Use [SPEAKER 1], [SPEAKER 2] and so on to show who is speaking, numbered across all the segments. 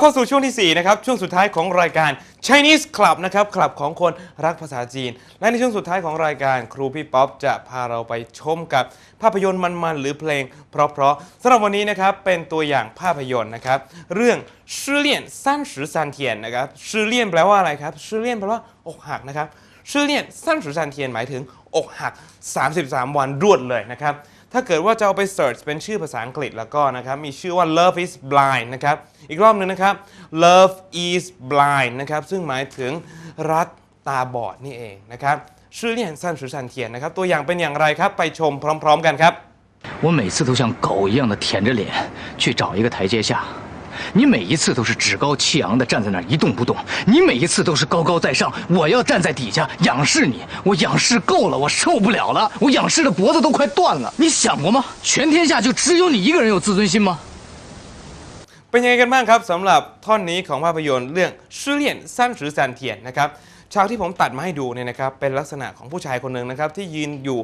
[SPEAKER 1] เข้าสู่ช่วงที่ 4 นะครับ ช่วงสุดท้ายของรายการ Chinese Club นะครับคลับของคนรักภาษาจีน และในช่วงสุดท้ายของรายการครูพี่ป๊อปจะพาเราไปชมกับภาพยนตร์มันๆ หรือเพลง เพราะๆสำหรับวันนี้นะครับเป็นตัวอย่างภาพยนตร์นะครับ เรื่องชื่อเลี่ยนสั้นสือซันเทียนนะครับชื่อเลี่ยนแปลว่าอะไรครับชื่อเลี่ยนแปลว่าอกหักนะครับชื่อเลี่ยนสั้นสือซันเทียนหมายถึงอกหัก 33 วันรวดเลยนะครับ ถ้าเกิดว่าจะเอาไป search เป็นชื่อภาษาอังกฤษแล้วก็นะครับ มีชื่อว่า love is blind นะครับ อีกรอบหนึ่งนะครับ love is blind นะครับ ซึ่งหมายถึงรักตาบอดนี่เองนะครับ ชื่อเลี่ยนสั้นสือซันเทียนนะครับ ตัวอย่างเป็นอย่างไรครับ ไปชมพร้อม ๆ กันครับ
[SPEAKER 2] 我每次都像狗一样的舔着脸去找一个台阶下， 你每一次都是趾高气昂的站在那儿一动不动，你每一次都是高高在上，我要站在底下仰视你，我仰视够了，我受不了了，我仰视的脖子都快断了。你想过吗？全天下就只有你一个人有自尊心吗？
[SPEAKER 1] เป็นยังไงกันบ้างครับสำหรับท่อนนี้ของภาพยนตร์เรื่องชื่อเลียนสั้นสือซันเทียนนะครับฉากที่ผมตัดมาให้ดูเนี่ยนะครับเป็นลักษณะของผู้ชายคนหนึ่งนะครับที่ยืนอยู่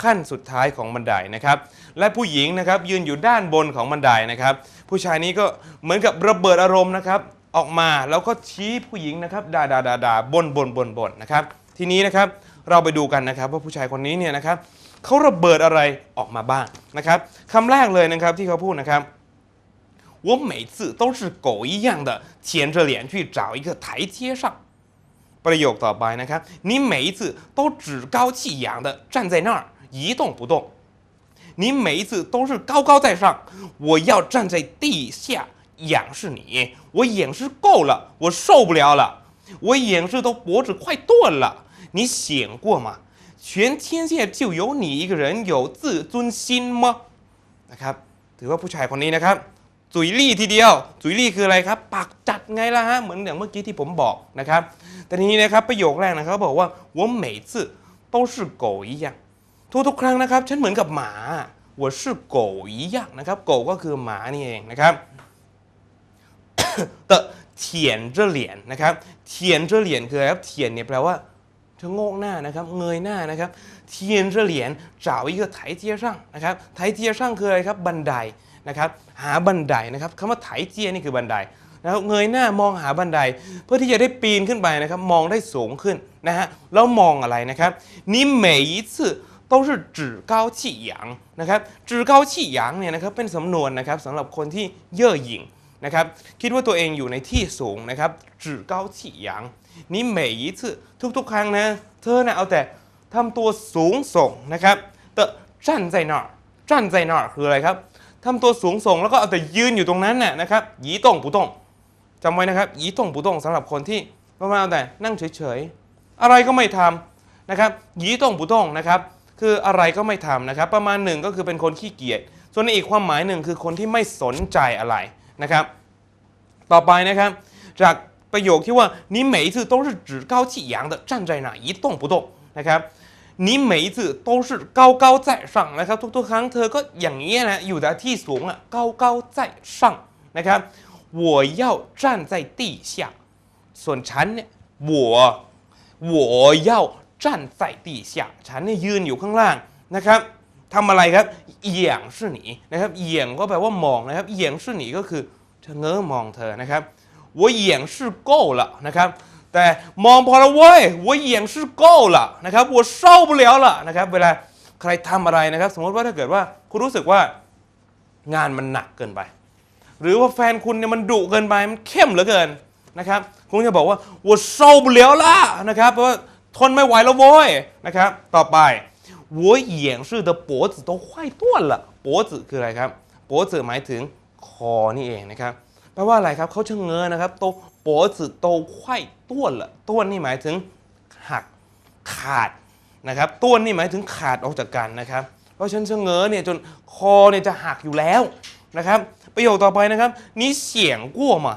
[SPEAKER 1] ขั้นสุดท้ายของบันไดนะครับและผู้หญิงนะครับยืนอยู่ด้านบนของบันไดนะครับผู้ชายนี้ก็เหมือนกับระเบิดอารมณ์นะครับออกมาแล้วก็ชี้ผู้หญิงนะครับด่าด่าด่าด่าบนบนบนบนนะครับทีนี้นะครับเราไปดูกันนะครับว่าผู้ชายคนนี้เนี่ยนะครับเขาระเบิดอะไรออกมาบ้างนะครับคำแรกเลยนะครับที่เขาพูดนะครับ 我每次都是狗一样的舔着脸去找一个台阶上。ประโยคต่อไปนะครับ你每一次都趾高气扬的站在那儿一动不动。你每一次都是高高在上，我要站在地下仰视你，我仰视够了，我受不了了，我仰视都脖子快断了。你想过吗？全天下就有你一个人有自尊心吗？นะครับถือว่าผู้ชายคนนี้นะครับ จุยลี่ทีเดียว จุยลี่คืออะไรครับ ปากจัดไงล่ะฮะ เหมือนอย่างเมื่อกี้ที่ผมบอกนะครับ แต่ทีนี้นะครับประโยคแรกนะครับบอกว่า我每次都是狗一样ทุกๆครั้งนะครับ ฉันเหมือนกับหมา我是狗一样นะครับโกก็คือหมานี่เองนะครับ แต่เถียนเจเหรียญนะครับเถียนเจเหรียญคืออะไรครับเถียนเนี่ยแปลว่าชะโงกหน้านะครับเงยหน้านะครับเทียนเจเหรียญ找一个台阶上นะครับ台阶上คืออะไรครับบันได นะครับหาบันไดนะครับคำว่าไถเจียนี่คือบันไดนะครับเงยหน้ามองหาบันได เพื่อที่จะได้ปีนขึ้นไปนะครับมองได้สูงขึ้นนะฮะแล้วมองอะไรนะครับ你每一次都是趾高气扬นะครับ趾高气扬เนี่ยนะครับเป็นสำนวนนะครับสำหรับคนที่เย่อหยิ่ง นะครับคิดว่าตัวเองอยู่ในที่สูงนะครับ趾高气扬นี่每一次ทุกๆ ครั้งนะเธอนะเอาแต่ทำตัวสูงส่งนะครับแต่站在那儿站在那儿คืออะไรครับ ทำตัวสูงส่งแล้วก็เอาแต่ยืนอยู่ตรงนั้นน่ะนะครับหยีต่งปูต่งจำไว้นะครับหยีต่งปูต่งสำหรับคนที่ประมาณเอาแต่นั่งเฉยๆ อะไรก็ไม่ทำนะครับหยีต่งปูต่งนะครับคืออะไรก็ไม่ทำนะครับ ประมาณหนึ่งก็คือเป็นคนขี้เกียจส่วนในอีกความหมายหนึ่งคือคนที่ไม่สนใจอะไรนะครับ ต่อไปนะครับ จากประโยคที่ว่า你每一次都是趾高气扬的站在那一动不动นะครับ 你每一次都是高高在上นะครับ ทุกๆ ครั้งเธอก็อย่างนี้นะอยู่แต่ที่สูงอ่ะ高高在上นะครับ我要站在地下ส่วนฉันเนี่ย我我要站在地下ฉันเนี่ยยืนอยู่ข้างล่างนะครับทำอะไรครับเอียงชื่อหนีนะครับเอียงก็แปลว่ามองนะครับเอียงชื่อหนีก็คือ เธอเง้อมองเธอนะครับ我仰视够了นะครับ แต่มองพอแล้วเว้ยว่าเหยียงชื่อก้ล่ะนะครับว่าเศร้าไปแล้วล่ะนะครับ เวลาใครทำอะไรนะครับ สมมติว่าถ้าเกิดว่าคุณรู้สึกว่างานมันหนักเกินไป หรือว่าแฟนคุณเนี่ยมันดุเกินไปมันเข้มเหลือเกินนะครับคุณจะบอกว่าว่าเศร้าไปแล้วล่ะนะครับเพราะว่าทนไม่ไหวแล้วเว้ยนะครับ ต่อไปว่าเหยียงชื่อเดอโป๊จืต้องควายต้วนละโป๊จือคืออะไรครับโป๊จือหมายถึงคอนี่เองนะครับแปลว่าอะไรครับเขาเชงเงินนะครับโต ปัวสือโตไข้ต้วนละต้วนนี่หมายถึงหักขาดนะครับต้วนนี่หมายถึงขาดออกจากกันนะครับ เพราะฉันเฉงอเนี่ยจนคอเนี่ยจะหักอยู่แล้วนะครับ ประโยคต่อไปนะครับนี่เสียงกั้วมา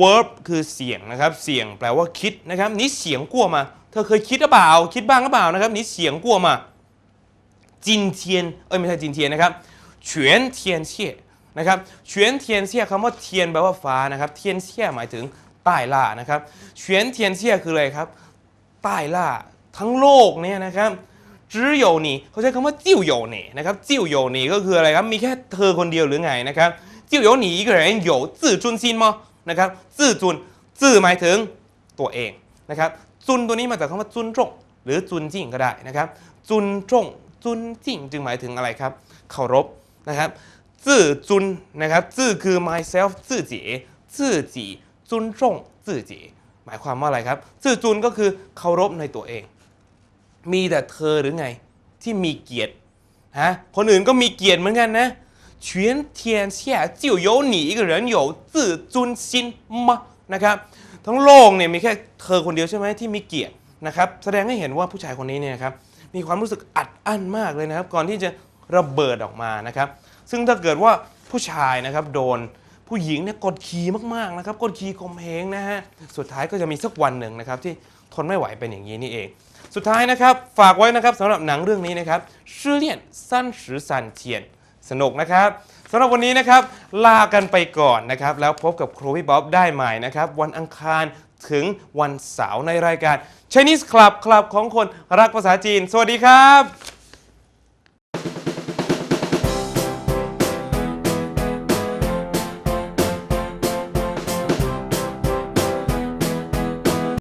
[SPEAKER 1] verb คือเสียงนะครับ เสียงแปลว่าคิดนะครับนี่เสียงกั้วมา เธอเคยคิดหรือเปล่า คิดบ้างหรือเปล่านะครับนี่เสียงกั้วมาจินเทียน เอ้ยไม่ใช่จินเทียนนะครับเฉียนเทียนเชี่ย ะครับ全天切คำว่าเทียนแปลว่าฟ้านะครับเทียนเชี่ยหมายถึงใต้ล่านะครับ全天切คืออะไรครับ ใต้ล่าทั้งโลกเนี่ยนะครับ只有你เขาใช้คำว่าจิ้วโย你นะครับจิ้วโย你ก็คืออะไรครับมีแค่เธอคนเดียวหรือไงนะครับจิ้วโย你一个人有自尊心吗 นะครับซื่อจุนซื่อหมายถึงตัวเองนะครับจุนตัวนี้มาจากคำว่าจุนจงหรือจุนจิ่งก็ได้นะครับจุนจงจุนจิ่งจึงหมายถึงอะไรครับเคารพนะครับ ซื่อจุนนะครับซื่อคือ myself ซื่อจีซื่อจีจุนจงซื่อจีหมายความว่าอะไรครับซื่อจุนก็คือเคารพในตัวเอง มีแต่เธอหรือไงที่มีเกียรติฮะคนอื่นก็มีเกียรติเหมือนกันนะ全天下就有你一个人有自尊心吗นะครับทั้งโลกเนี่ยมีแค่เธอคนเดียวใช่ไหมที่มีเกียรตินะครับแสดงให้เห็นว่าผู้ชายคนนี้เนี่ยนะครับมีความรู้สึกอัดอั้นมากเลยนะครับ ก่อนที่จะระเบิดออกมานะครับ ซึ่งถ้าเกิดว่าผู้ชายนะครับโดนผู้หญิงเนี่ยกดขี่มากๆนะครับกดขี่ข่มเหงนะฮะสุดท้ายก็จะมีสักวันหนึ่งนะครับที่ทนไม่ไหวเป็นอย่างนี้นี่เอง สุดท้ายนะครับฝากไว้นะครับสำหรับหนังเรื่องนี้นะครับชื่อเลียนสั้นสือสันเทียนสนุกนะครับสำหรับวันนี้นะครับลากันไปก่อนนะครับแล้วพบกับครูพี่บ๊อบได้ใหม่นะครับวันอังคารถึงวันเสาร์ในรายการ Chinese Club คลับของคนรักภาษาจีน สวัสดีครับ